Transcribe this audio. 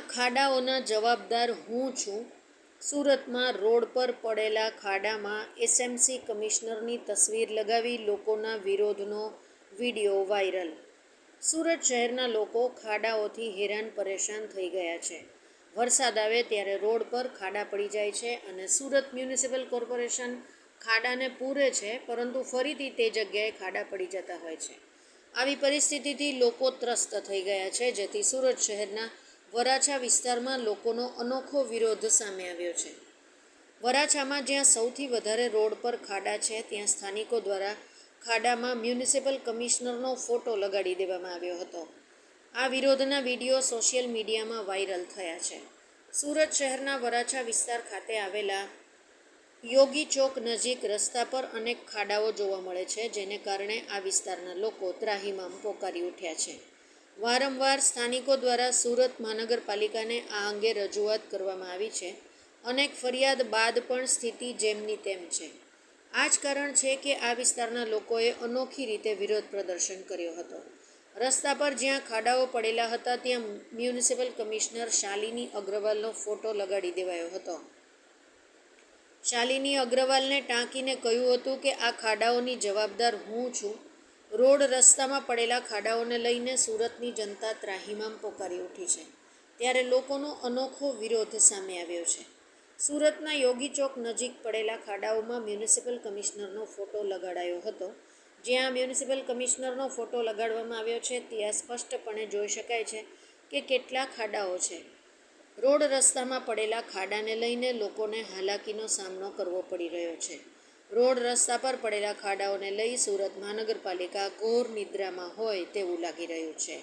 ખાડાઓના જવાબદાર હું છું. સુરતમાં રોડ પર પડેલા ખાડામાં એસએમસી કમિશનરની તસવીર લગાવી લોકોના વિરોધનો વીડિયો વાયરલ. સુરત શહેરના લોકો ખાડાઓથી હેરાન પરેશાન થઈ ગયા છે. વરસાદ આવે ત્યારે રોડ પર ખાડા પડી જાય છે અને સુરત મ્યુનિસિપલ કોર્પોરેશન ખાડાને પૂરે છે, પરંતુ ફરીથી તે જગ્યાએ ખાડા પડી જતા હોય છે. આવી પરિસ્થિતિથી લોકો ત્રસ્ત થઈ ગયા છે, જેથી સુરત શહેરના વરાછા વિસ્તારમાં લોકોનો અનોખો વિરોધ સામે આવ્યો છે. વરાછામાં જ્યાં સૌથી વધારે રોડ પર ખાડા છે, ત્યાં સ્થાનિકો દ્વારા ખાડામાં મ્યુનિસિપલ કમિશનરનો ફોટો લગાડી દેવામાં આવ્યો હતો. આ વિરોધના વીડિયો સોશિયલ મીડિયામાં વાયરલ થયા છે. સુરત શહેરના વરાછા વિસ્તાર ખાતે આવેલા યોગી ચોક નજીક રસ્તા પર અનેક ખાડાઓ જોવા મળે છે, જેને કારણે આ વિસ્તારના લોકો ત્રાહીમામ પોકારી ઉઠ્યા છે. વારંવાર સ્થાનિકો દ્વારા સુરત મહાનગરપાલિકાને આ અંગે રજૂઆત કરવામાં આવી છે. અનેક ફરિયાદ બાદ પણ સ્થિતિ જેમની તેમ છે. આ જ કારણ છે કે આ વિસ્તારના લોકોએ અનોખી રીતે વિરોધ પ્રદર્શન કર્યો હતો. રસ્તા પર જ્યાં ખાડાઓ પડેલા હતા, ત્યાં મ્યુનિસિપલ કમિશનર શાલિની અગ્રવાલનો ફોટો લગાડી દેવાયો હતો. શાલિની અગ્રવાલને ટાંકીને કહ્યું હતું કે, આ ખાડાઓની જવાબદાર હું છું. રોડ રસ્તામાં પડેલા ખાડાઓને લઈને સુરતની જનતા ત્રાહિમામ પોકારી ઉઠી છે. ત્યારે લોકોનો અનોખો વિરોધ સામે આવ્યો છે. સુરતના યોગી ચોક નજીક પડેલા ખાડાઓમાં મ્યુનિસિપલ કમિશનરનો ફોટો લગાડાયો હતો. જ્યાં મ્યુનિસિપલ કમિશનરનો ફોટો લગાડવામાં આવ્યો છે, ત્યાં સ્પષ્ટપણે જોઈ શકાય છે કે કેટલા ખાડાઓ છે. રોડ રસ્તામાં પડેલા ખાડાને લઈને લોકોને હાલાકીનો સામનો કરવો પડી રહ્યો છે. રોડ રસ્તા પર પડેલા ખાડાઓને લઈ સુરત મહાનગરપાલિકા ઘોર નિદ્રામાં હોય તેવું લાગી રહ્યું છે.